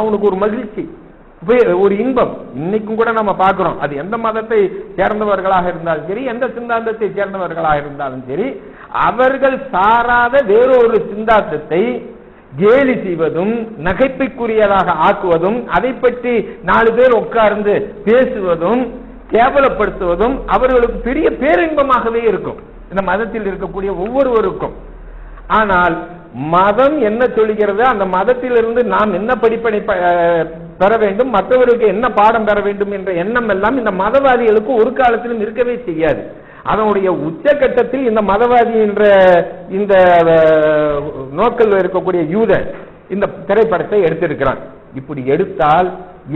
அவனுக்கு ஒரு மகிழ்ச்சி ஒரு இன்பம். இன்னைக்கும் கூட நம்ம பார்க்கிறோம். அது எந்த மதத்தை சேர்ந்தவர்களாக இருந்தாலும் சரி எந்த சிந்தாந்தத்தை சேர்ந்தவர்களாக இருந்தாலும் சரி அவர்கள் சாராத வேறொரு சிந்தாந்தத்தை கேலி செய்வதும் நகைப்புக்குரியதாக ஆக்குவதும் அதை பற்றி நாலு பேர் உட்கார்ந்து பேசுவதும் கேவலப்படுத்துவதும் அவர்களுக்கு பெரிய பேரின்பமாகவே இருக்கும். இந்த மதத்தில் இருக்கக்கூடிய ஒவ்வொருவருக்கும். ஆனால் மதம் என்ன சொல்கிறது அந்த மதத்திலிருந்து நாம் என்ன படிப்பனை ப- பெற வேண்டும் மற்றவர்களுக்கு என்ன பாடம் பெற வேண்டும் என்ற எண்ணம் எல்லாம் இந்த மதவாதிகளுக்கு ஒரு காலத்திலும் இருக்கவே செய்யாது. அதனுடைய உச்சகட்டத்தில் இந்த மதவாதி என்ற இந்த அஹ், நோக்கில் இருக்கக்கூடிய யூதன் இந்த திரைப்படத்தை எடுத்திருக்கிறான். இப்படி எடுத்தால்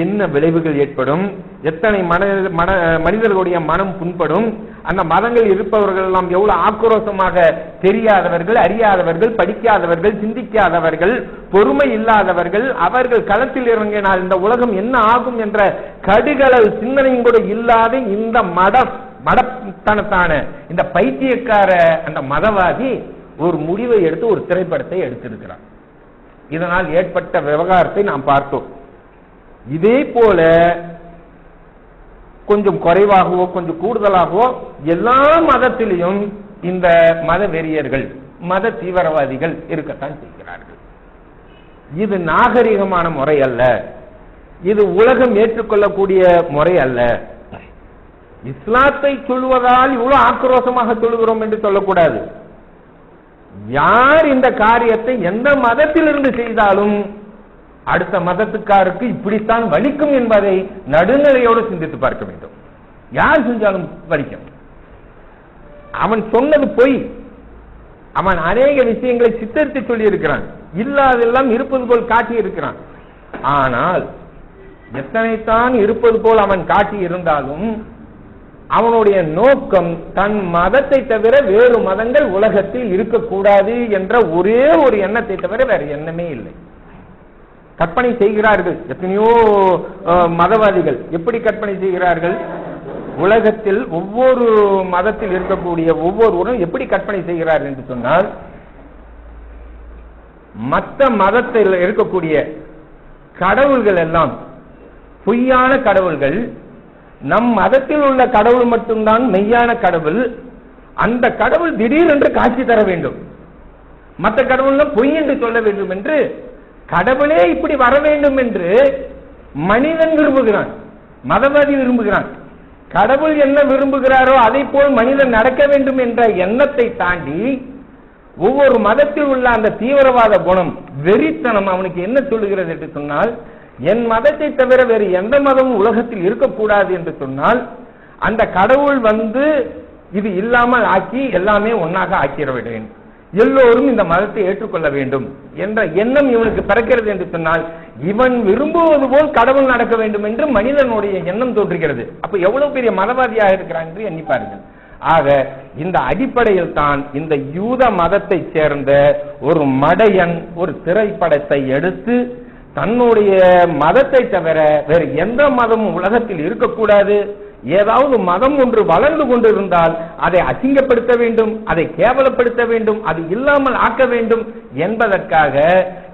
என்ன விளைவுகள் ஏற்படும்? எத்தனை மன மன மனிதர்களுடைய மனம் புண்படும்? அந்த மதங்கள் இருப்பவர்கள் எல்லாம் எவ்வளவு ஆக்ரோஷமாக தெரியாதவர்கள் அறியாதவர்கள் படிக்காதவர்கள் சிந்திக்காதவர்கள் பொறுமை இல்லாதவர்கள் அவர்கள் களத்தில் இறங்கினால் இந்த உலகம் என்ன ஆகும் என்ற கடுகளவு சிந்தனையும் கூட இல்லாத இந்த மட மடத்தனத்தான இந்த பைத்தியக்கார அந்த மதவாதி ஒரு முடிவை எடுத்து ஒரு திரைப்படத்தை எடுத்திருக்கிறார் இதனால் ஏற்பட்ட விவகாரத்தை நாம் பார்த்தோம். இதே போல கொஞ்சம் குறைவாகவோ கொஞ்சம் கூடுதலாகவோ எல்லா மதத்திலையும் இந்த மத வெறியர்கள் மத தீவிரவாதிகள் இருக்கத்தான் செய்கிறார்கள். இது நாகரிகமான முறை அல்ல. இது உலகம் ஏற்றுக்கொள்ளக்கூடிய முறை அல்ல. இஸ்லாத்தை சொல்வதால் இவ்வளவு ஆக்ரோஷமாக சொல்லுகிறோம் என்று சொல்லக்கூடாது. யார் இந்த காரியத்தை எந்த மதத்திலிருந்து செய்தாலும் அடுத்த மதத்துக்காருக்கு இப்படித்தான் வலிக்கும் என்பதை நடுநிலையோடு சிந்தித்து பார்க்க வேண்டும். யார் செஞ்சாலும் வலிக்கும். அவன் சொன்னது பொய். அவன் அநேக விஷயங்களை சித்தரித்து சொல்லி இருக்கிறான் இல்லாதெல்லாம் இருப்பது போல் காட்டி இருக்கிறான் ஆனால் எத்தனைத்தான் இருப்பது போல் அவன் காட்டி இருந்தாலும் அவனுடைய நோக்கம் தன் மதத்தை தவிர வேறு மதங்கள் உலகத்தில் இருக்கக்கூடாது என்ற ஒரே ஒரு எண்ணத்தை தவிர வேற எண்ணமே இல்லை. கற்பனை செய்கிறார்கள். எத்தனையோ மதவாதிகள். எப்படி கற்பனை செய்கிறார்கள்? உலகத்தில் ஒவ்வொரு மதத்தில் இருக்கக்கூடிய ஒவ்வொருவரும் எப்படி கற்பனை செய்கிறார்கள் என்று சொன்னால் மற்ற மதத்தில் இருக்கக்கூடிய கடவுள்கள் எல்லாம் பொய்யான கடவுள்கள் நம் மதத்தில் உள்ள கடவுள் மட்டும்தான் மெய்யான கடவுள். அந்த கடவுள் திடீரென்று காட்சி தர வேண்டும். மற்ற கடவுள்லாம் பொய் என்று சொல்ல வேண்டும் என்று கடவுளே இப்படி வர வேண்டும் என்று மனிதன் விரும்புகிறான். மதவாதி விரும்புகிறான். கடவுள் என்ன விரும்புகிறாரோ அதை போல் மனிதன் நடக்க வேண்டும் என்ற எண்ணத்தை தாண்டி ஒவ்வொரு மதத்தில் உள்ள அந்த தீவிரவாத குணம் வெறித்தனம் அவனுக்கு என்ன சொல்லுகிறது என்று சொன்னால் என் மதத்தை தவிர வேறு எந்த மதமும் உலகத்தில் இருக்கக்கூடாது என்று சொன்னால் அந்த கடவுள் வந்து இது இல்லாமல் ஆக்கி எல்லாமே ஒன்னாக ஆக்கிட வேண்டும் எல்லோரும் இந்த மதத்தை ஏற்றுக்கொள்ள வேண்டும் என்ற எண்ணம் இவனுக்கு பிறக்கிறது என்று சொன்னால் இவன் விரும்புவது போல் கடவுள் நடக்க வேண்டும் என்று மனிதனுடைய எண்ணம் தோன்றுகிறது. அப்ப எவ்வளவு பெரிய மதவாதியாக இருக்கிறான் என்று எண்ணிப்பார்கள் ஆக இந்த அடிப்படையில் தான் இந்த யூத மதத்தை சேர்ந்த ஒரு மடையன் ஒரு திரைப்படத்தை எடுத்து தன்னுடைய மதத்தை தவிர வேறு எந்த மதமும் உலகத்தில் இருக்கக்கூடாது. ஏதாவது மதம் ஒன்று வளர்ந்து கொண்டிருந்தால் அதை அசிங்கப்படுத்த வேண்டும் அதை கேவலப்படுத்த வேண்டும் அது இல்லாமல் ஆக்க வேண்டும் என்பதற்காக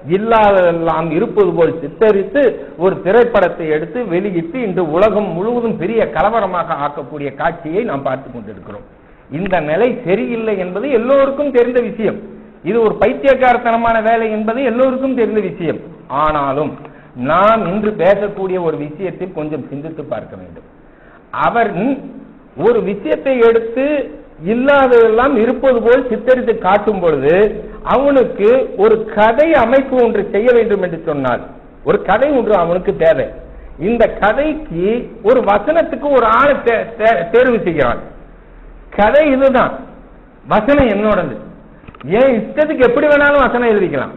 இல்லாதெல்லாம் இருப்பது போல் சித்தரித்து ஒரு திரைப்படத்தை எடுத்து வெளியிட்டு இன்று உலகம் முழுவதும் பெரிய கலவரமாக ஆக்கக்கூடிய காட்சியை நாம் பார்த்து கொண்டிருக்கிறோம். இந்த நிலை சரியில்லை என்பது எல்லோருக்கும் தெரிந்த விஷயம். இது ஒரு பைத்தியக்காரத்தனமான வேலை என்பது எல்லோருக்கும் தெரிந்த விஷயம். ஆனாலும் நாம் இன்று பேசக்கூடிய ஒரு விஷயத்தில் கொஞ்சம் சிந்தித்து பார்க்க வேண்டும். அவன் ஒரு விஷயத்தை எடுத்து இல்லாததெல்லாம் இருப்பது போல் சித்தரித்து காட்டும் பொழுது அவனுக்கு ஒரு கதை அமைப்பு ஒன்று செய்ய வேண்டும் என்று சொன்னால் ஒரு கதை ஒன்று அவனுக்கு தேவை. இந்த கதைக்கு ஒரு வசனத்துக்கு ஒரு ஆளை தே- தேர்வு செய்கிறான். கதை இதுதான். வசனம் என்னோடது. ஏன் இஷ்டத்துக்கு எப்படி வேணாலும் வசனம் எழுதிக்கலாம்.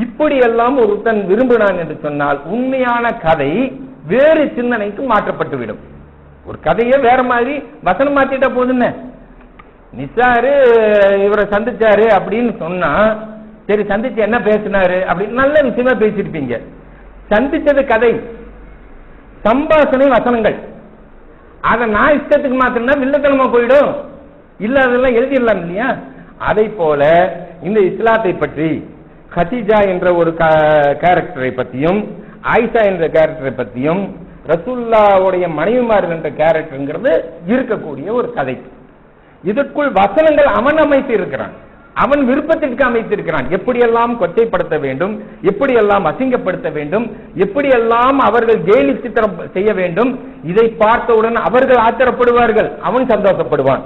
இப்படி எல்லாம் ஒருத்தன் விரும்பினான் என்று சொன்னால் உண்மையான கதை வேறு சிந்தனைக்கு மாற்றப்பட்டுவிடும். ஒரு கதையே வேற மாதிரி வசனம் மாத்திட்டா போதுன்னு நிசாரு இவரை சந்திச்சாரு அப்படின்னு சொன்னா சரி சந்திச்சு என்ன பேசினாரு அப்படின்னு நல்ல விஷயமா பேசியிருப்பீங்க. சந்திச்சது கதை சம்பாஷணை வசனங்கள். அதை நான் இஷ்டத்துக்கு மாத்திரம்னா வில்லத்தனமா போயிடும். இல்ல அதெல்லாம் எழுதிடலாம் இல்லையா? அதை போல இந்த இஸ்லாத்தை பற்றி கதிஜா என்ற ஒரு கேரக்டரை பத்தியும் ஆயிஷா என்ற கேரக்டரை பத்தியும் ரசூல்லாவுடைய மனைவிமார்கள் என்ற கேரக்டருங்கிறது இருக்கக்கூடிய ஒரு கதை. இதற்குள் வசனங்கள் அவன் அமைத்து இருக்கிறான் அவன் விருப்பத்திற்கு அமைத்திருக்கிறான். எப்படியெல்லாம் கொச்சைப்படுத்த வேண்டும்? எப்படியெல்லாம் அசிங்கப்படுத்த வேண்டும்? எப்படியெல்லாம் அவர்கள் கேலி சித்திரம் செய்ய வேண்டும்? இதை பார்த்தவுடன் அவர்கள் ஆத்திரப்படுவார்கள். அவன் சந்தோஷப்படுவான்.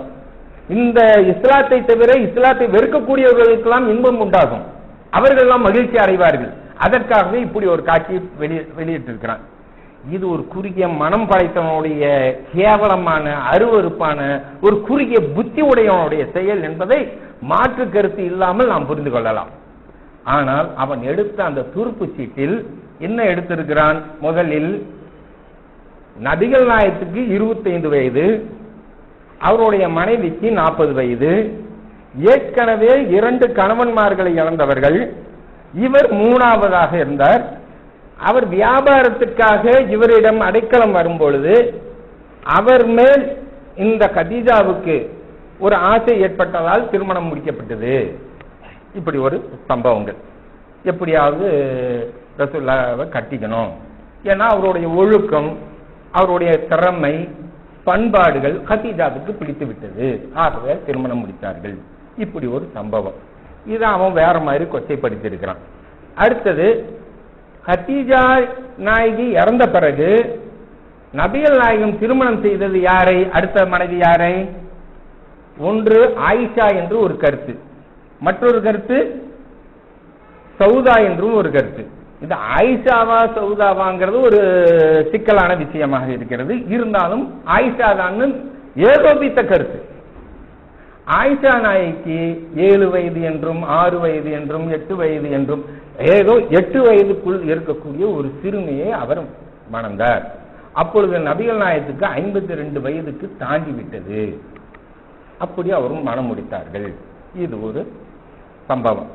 இந்த இஸ்லாத்தை தவிர இஸ்லாத்தை வெறுக்கக்கூடியவர்களுக்கெல்லாம் இன்பம் உண்டாகும். அவர்கள் எல்லாம் மகிழ்ச்சி அடைவார்கள். அதற்காகவே இப்படி ஒரு காட்சி வெளி வெளியிட்டிருக்கிறான். இது ஒரு குறுகிய மனம் படைத்தவனுடைய கேவலமான அருவருப்பான ஒரு குறுகிய புத்தி உடையவனுடைய செயல் என்பதை மாற்று கருத்து இல்லாமல் நாம் புரிந்து கொள்ளலாம். ஆனால் அவன் எடுத்த அந்த துருப்பு சீட்டில் என்ன எடுத்திருக்கிறான்? முதலில் நபிகள் நாயத்துக்கு இருபத்தைந்து வயது அவருடைய மனைவிக்கு நாற்பது வயது ஏற்கனவே இரண்டு கணவன்மார்களை இழந்தவர்கள் இவர் மூணாவதாக இருந்தார். அவர் வியாபாரத்துக்காக இவரிடம் அடைக்கலம் வரும்பொழுது அவர் மேல் இந்த கதீஜாவுக்கு ஒரு ஆசை ஏற்பட்டதால் திருமணம் முடிக்கப்பட்டது. இப்படி ஒரு சம்பவங்கள். எப்படியாவது ரசுல்லாவை கட்டிக்கணும். ஏன்னா அவருடைய ஒழுக்கம் அவருடைய திறமை பண்பாடுகள் கதீஜாவுக்கு பிடித்து விட்டது. ஆகவே திருமணம் முடித்தார்கள். இப்படி ஒரு சம்பவம். இதை அவன் வேற மாதிரி கொச்சைப்படுத்தியிருக்கிறான். அடுத்தது கத்தீஜா நாயகி இறந்த பிறகு நபியல் நாயகம் திருமணம் செய்தது யாரை? அடுத்த மனைவி யாரை? ஒன்று ஆயிஷா என்று ஒரு கருத்து. மற்றொரு கருத்து சவுதா என்றும் ஒரு கருத்து. இது ஆயிஷாவா சவுதாவாங்கிறது ஒரு சிக்கலான விஷயமாக இருக்கிறது. இருந்தாலும் ஆயிஷா தான் ஏகோபித்த கருத்து. ஆயிஷா நாய்க்கு ஏழு வயது என்றும் ஆறு வயது என்றும் எட்டு வயது என்றும் ஏதோ எட்டு வயதுக்குள் இருக்கக்கூடிய ஒரு சிறுமியை அவர் மணந்தார். அப்பொழுது நபிகள் நாயத்துக்கு ஐம்பத்தி ரெண்டு வயதுக்கு தாண்டி விட்டது. அப்படி அவரும் மனம் முடித்தார்கள். இது ஒரு சம்பவம்.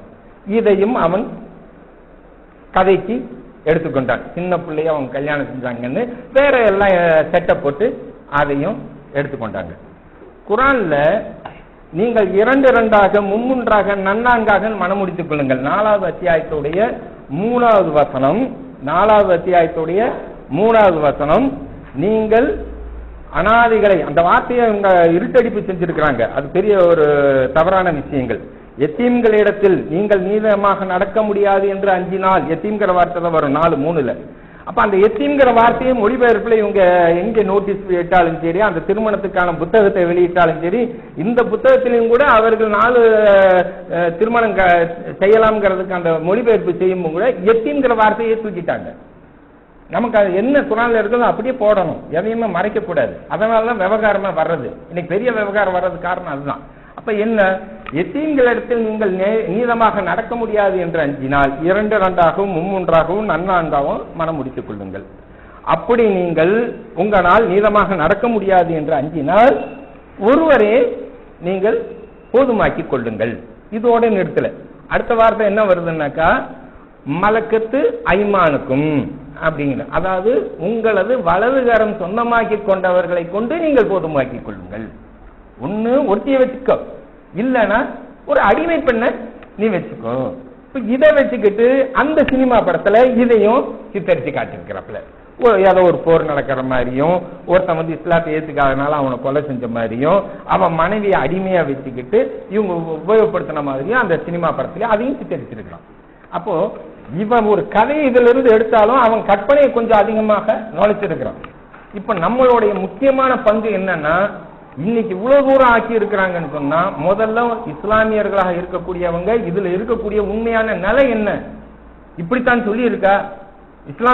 இதையும் அவன் கதைக்கு எடுத்துக்கொண்டான். சின்ன பிள்ளைய அவன் கல்யாணம் செஞ்சாங்கன்னு வேற எல்லாம் செட்டப் போட்டு அதையும் எடுத்துக்கொண்டாங்க. குரான்ல நீங்கள் இரண்டு இரண்டாக மும்முன்றாக நன்னான்காக மனமுடித்துக் கொள்ளுங்கள். நாலாவது அத்தியாயத்துடைய மூணாவது வசனம் நாலாவது அத்தியாயத்துடைய மூணாவது வசனம். நீங்கள் அனாதிகளை அந்த வார்த்தையை இவங்க இருட்டடிப்பு செஞ்சிருக்கிறாங்க. அது பெரிய ஒரு தவறான விஷயங்கள். எத்தீம்களிடத்தில் நீங்கள் நீதமாக நடக்க முடியாது என்று அஞ்சினால் எத்தீம்கிற வார்த்தை தான் வரும். நாலு மூணுல. அப்ப அந்த எத்தீம்கிற வார்த்தையை மொழிபெயர்ப்புல இவங்க எங்க நோட்டீஸ் வெளியிட்டாலும் சரி அந்த திருமணத்துக்கான புத்தகத்தை வெளியிட்டாலும் சரி இந்த புத்தகத்திலையும் கூட அவர்கள் நாலு திருமணம் க- செய்யலாம்ங்கிறதுக்கு அந்த மொழிபெயர்ப்பு செய்யும் கூட எத்தீம்கிற வார்த்தையை தூக்கிட்டாங்க. நமக்கு அது என்ன குரான்ல இருக்கிறதோ அப்படியே போடணும். எதையுமே மறைக்கக்கூடாது. அதனால தான் விவகாரமா வர்றது. இன்னைக்கு பெரிய விவகாரம் வர்றது காரணம் அதுதான். அப்ப என்ன? எத்தீன்களிடத்தில் நீங்கள் நே- நீளமாக நடக்க முடியாது என்று அஞ்சினால் இரண்டு இரண்டாகவும் மும்மூன்றாகவும் நன்னான்காகவும் மனம் முடித்துக் கொள்ளுங்கள். அப்படி நீங்கள் உங்களால் நீளமாக நடக்க முடியாது என்று அஞ்சினால் ஒருவரே நீங்கள் போதுமாக்கிக் கொள்ளுங்கள். இதோட நிறுத்தல. அடுத்த வார்த்தை என்ன வருதுன்னாக்கா மலக்கத்து ஐமானுக்கும் அப்படிங்கிற அதாவது உங்களது வலதுகரம் சொந்தமாக்கி கொண்டவர்களை கொண்டு நீங்கள் போதுமாக்கிக் கொள்ளுங்கள். ஒன்று ஒட்டிய வச்சுக்கோ. இல்லனா ஒரு அடிமை பெண்ண நீ வச்சுக்கோ. இதை வச்சுக்கிட்டு அந்த சினிமா படத்துல இதையும் சித்தரிச்சு காட்டியிருக்கிறாப்புல. ஏதோ ஒரு போர் நடக்கிற மாதிரியும் ஒருத்தன் வந்து இஸ்லாத்தை ஏத்துக்காதனால அவனை கொலை செஞ்ச மாதிரியும் அவன் மனைவியை அடிமையா வச்சுக்கிட்டு இவங்க உபயோகப்படுத்தின மாதிரியும் அந்த சினிமா படத்துல அதையும் சித்தரிச்சிருக்கிறான். அப்போ இவன் ஒரு கதையை இதுல இருந்து எடுத்தாலும் அவன் கற்பனையை கொஞ்சம் அதிகமாக நுழைச்சிருக்கிறான் இப்ப நம்மளுடைய முக்கியமான பங்கு என்னன்னா இன்னைக்கு இவ்வளவு தூரம் ஆக்கி இருக்கிறாங்கன்னு சொன்னா முதல்ல இஸ்லாமியர்களாக இருக்கக்கூடியவங்க இதுல இருக்கக்கூடிய உண்மையான நிலை என்ன? இப்படித்தான் சொல்லி இருக்கா இஸ்லாம்